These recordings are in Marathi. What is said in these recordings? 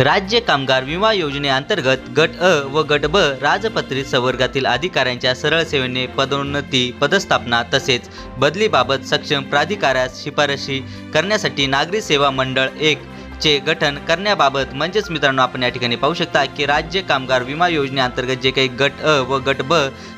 राज्य कामगार विमा योजनेअंतर्गत गट अ व गट ब राजपत्रित संवर्गातील अधिकाऱ्यांच्या सरळ सेवेने पदोन्नती पदस्थापना तसेच बदलीबाबत सक्षम प्राधिकाऱ्यास शिफारशी करण्यासाठी नागरी सेवा मंडळ एक चे गठन करण्याबाबत म्हणजेच मित्रांनो आपण या ठिकाणी पाहू शकता की राज्य कामगार विमा योजनेअंतर्गत जे काही गट अ व गट ब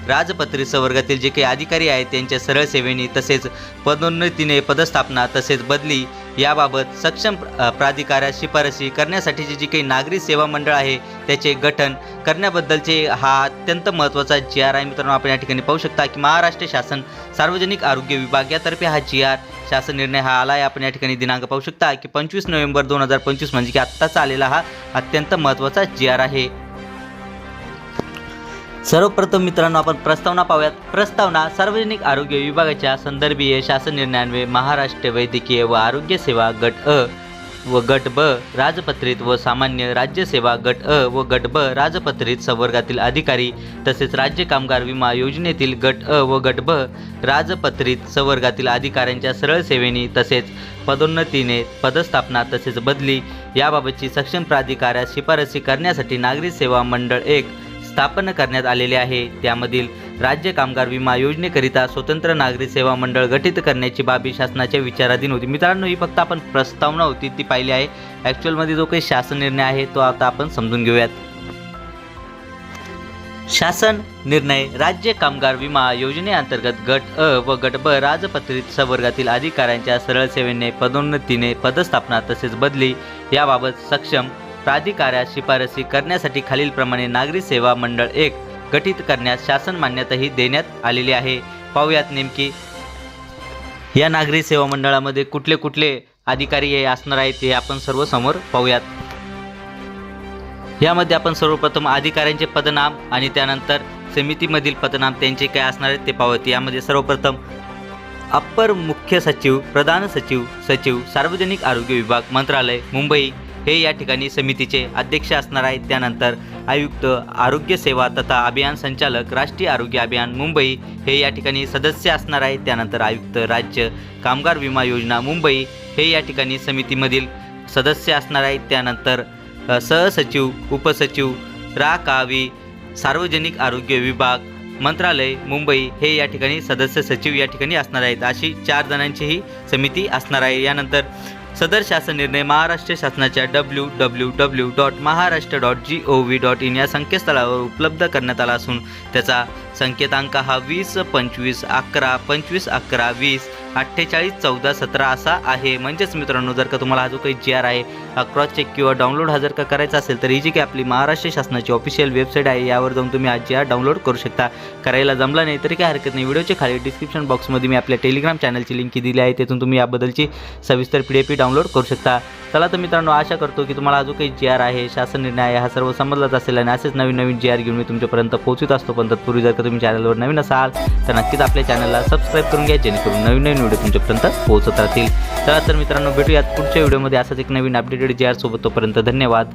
राजपत्रित संवर्गातील जे काही अधिकारी आहेत त्यांच्या सरळ सेवेने तसेच पदोन्नतीने पदस्थापना तसेच बदली याबाबत सक्षम अ, प्राधिकाऱ्यास शिफारशी करण्यासाठीची जी काही नागरी सेवा मंडळ आहे त्याचे गठन करण्याबद्दलचे हा अत्यंत महत्त्वाचा जी आर आहे. मित्रांनो आपण या ठिकाणी पाहू शकता की महाराष्ट्र शासन सार्वजनिक आरोग्य विभाग यातर्फे हा जी आर शासन निर्णय हा आला आहे आपण या ठिकाणी दिनांक पाहू शकता की पंचवीस नोव्हेंबर दोन हजार पंचवीस म्हणजे की आत्ताच आलेला हा अत्यंत महत्त्वाचा जी आर आहे. सर्वप्रथम मित्रांनो आपण प्रस्तावना पाहूयात. प्रस्तावना सार्वजनिक आरोग्य विभागाच्या संदर्भीय शासन निर्णयान्वये महाराष्ट्र वैद्यकीय व आरोग्य सेवा गट अ व गट ब राजपत्रित व सामान्य राज्य सेवा गट अ व गट ब राजपत्रित संवर्गातील अधिकारी तसेच राज्य कामगार विमा योजनेतील गट अ व गट ब राजपत्रित संवर्गातील अधिकाऱ्यांच्या सरळ सेवेने तसेच पदोन्नतीने पदस्थापना तसेच बदली याबाबतची सक्षम प्राधिकाऱ्यास शिफारसी करण्यासाठी नागरी सेवा मंडळ एक स्थापन करण्यात आलेले आहे. त्यामधील राज्य कामगार विमा योजनेकरिता स्वतंत्र नागरी सेवा मंडळ गठीत करण्याची बाबी शासनाच्या विचाराधीन होती. मित्रांनो ही फक्त आपण प्रस्तावना होती ती पाहिली आहे. ॲक्च्युअलमध्ये जो काही शासन निर्णय आहे तो आता आपण समजून घेऊयात. शासन निर्णय राज्य कामगार विमा योजनेअंतर्गत गट अ व गट ब राजपत्रित संवर्गातील अधिकाऱ्यांच्या सरळ सेवेने पदोन्नतीने पदस्थापना तसेच बदली याबाबत सक्षम प्राधिकाऱ्यास शिफारसी करण्यासाठी खालीलप्रमाणे नागरी सेवा मंडळ एक गठीत करण्यास शासन मान्यताही देण्यात आलेली आहे. पाहूयात नेमकी या नागरी सेवा मंडळामध्ये कुठले कुठले अधिकारी हे असणार आहेत ते आपण सर्व समोर पाहूयात. यामध्ये आपण सर्वप्रथम अधिकाऱ्यांचे पदनाम आणि त्यानंतर समितीमधील पदनाम त्यांचे काय असणार आहेत ते पाहूयात. यामध्ये सर्वप्रथम अप्पर मुख्य सचिव प्रधान सचिव सचिव सार्वजनिक आरोग्य विभाग मंत्रालय मुंबई हे या ठिकाणी समितीचे अध्यक्ष असणार आहेत. त्यानंतर आयुक्त आरोग्य सेवा तथा अभियान संचालक राष्ट्रीय आरोग्य अभियान मुंबई हे या ठिकाणी सदस्य असणार आहेत. त्यानंतर आयुक्त राज्य कामगार विमा योजना मुंबई हे या ठिकाणी समितीमधील सदस्य असणार आहेत. त्यानंतर सहसचिव उपसचिव रा कावी सार्वजनिक आरोग्य विभाग मंत्रालय मुंबई हे या ठिकाणी सदस्य सचिव या ठिकाणी असणार आहेत. अशी चार जणांची ही समिती असणार आहे. यानंतर सदर शासन निर्णय महाराष्ट्र शासनाच्या W W W dot Maharashtra dot G O V dot in या संकेतस्थळावर उपलब्ध करण्यात आला असून त्याचा संकेतांक हा वीस पंचवीस अकरा पंचवीस अकरा वीस अठ्ठेचाळीस चौदा सतरा असा आहे. म्हणजेच मित्रांनो जर का तुम्हाला हा जो काही जी आर आहे हा क्रॉस चेक किंवा डाउनलोड हा जर का करायचा असेल तर ही जी काही आपली महाराष्ट्र शासनाची ऑफिशियल वेबसाईट आहे. यावर जाऊन तुम्ही आज जी आर डाउनलोड करू शकता. करायला जमला नाही तरी काही हरकत नाही. व्हिडिओच्या खाली डिस्क्रिप्शन बॉक्समध्ये मी आपल्या टेलिग्राम चॅनलची लिंक दिली आहे. तिथून तुम्ही याबद्दलची सविस्तर पी डी पी डाउनलोड करू शकता. चला तर मित्रांनो आशा करतो की तुम्हाला अजून जो काही जी आर आहे शासन निर्णय आहे हा सर्व समजलाच असेल आणि असेच नवीन नवीन जी आर घेऊन मी तुमच्यापर्यंत पोहोचत असतो. पण तत्पूर्वी जर का तुम्ही चॅनलवर नवीन असाल तर नक्कीच आपल्या चॅनलला सबस्क्राईब करून घ्या जेणेकरून नवीन नवीन व्हिडिओ तुमच्यापर्यंत पोहोचत राहतील. चला तर मित्रांनो भेटूयात पुढच्या व्हिडिओमध्ये. असंच एक नवीन अपडेटेड जे आर सोबत तोपर्यंत धन्यवाद.